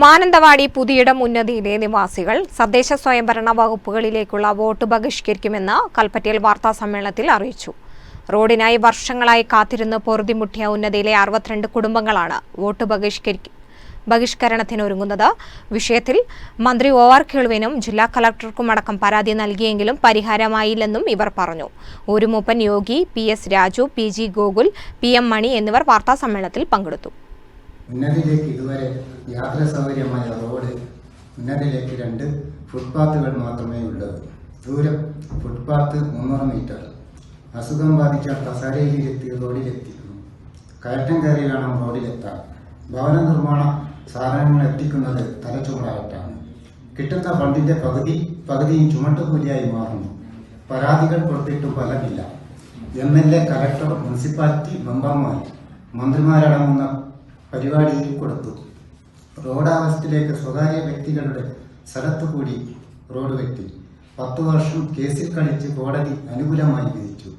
മാനന്തവാടി പുതിയിടം ഉന്നതിയിലെ നിവാസികൾ തദ്ദേശ സ്വയംഭരണ വകുപ്പുകളിലേക്കുള്ള വോട്ട് ബഹിഷ്കരിക്കുമെന്ന് കൽപ്പറ്റയിൽ വാർത്താ സമ്മേളനത്തിൽ അറിയിച്ചു. റോഡിനായി വർഷങ്ങളായി കാത്തിരുന്ന് പൊറുതിമുട്ടിയ ഉന്നതിയിലെ അറുപത്തിരണ്ട് കുടുംബങ്ങളാണ് വോട്ട് ബഹിഷ്കരിക്ക ബഹിഷ്കരണത്തിനൊരുങ്ങുന്നത്. വിഷയത്തിൽ മന്ത്രി ഒ ആർ കേളുവിനും ജില്ലാ കളക്ടർക്കുമടക്കം പരാതി നൽകിയെങ്കിലും പരിഹാരമായില്ലെന്നും ഇവർ പറഞ്ഞു. ഒരു മൂപ്പൻ യോഗി P S Raju P G Gokul P M Mani എന്നിവർ വാർത്താസമ്മേളനത്തിൽ പങ്കെടുത്തു. ഉന്നതിലേക്ക് ഇതുവരെ യാത്രാ സൗകര്യമായ റോഡ് ഉന്നതിലേക്ക് രണ്ട് ഫുട്പാത്തുകൾ മാത്രമേ ഉള്ളൂ. ദൂരം ഫുട്പാത്ത് മുന്നൂറ് മീറ്റർ അസുഖം ബാധിച്ച കസാരയിലെത്തി റോഡിലെത്തിക്കുന്നു. കയറ്റം കയറി വേണം റോഡിലെത്താൻ. ഭവന നിർമ്മാണ സാധനങ്ങൾ എത്തിക്കുന്നത് തലച്ചുമടായിട്ടാണ് കിട്ടുന്ന ഫണ്ടിന്റെ പകുതി പകുതിയും ചുമട്ടുകൂലിയായി മാറുന്നു. പരാതികൾ കൊടുത്തിട്ടും ഫലമില്ല. M L A collector municipality മെമ്പർമാർ മന്ത്രിമാരടങ്ങുന്ന പരിപാടിയിൽ കൊടുത്തു. റോഡാവസ്ഥയിലേക്ക് സ്വകാര്യ വ്യക്തികളുടെ സ്ഥലത്തു കൂടി റോഡ് വെട്ടി. പത്തു വർഷം കേസിൽ കളിച്ച് കോടതി അനുകൂലമായി വിധിച്ചു.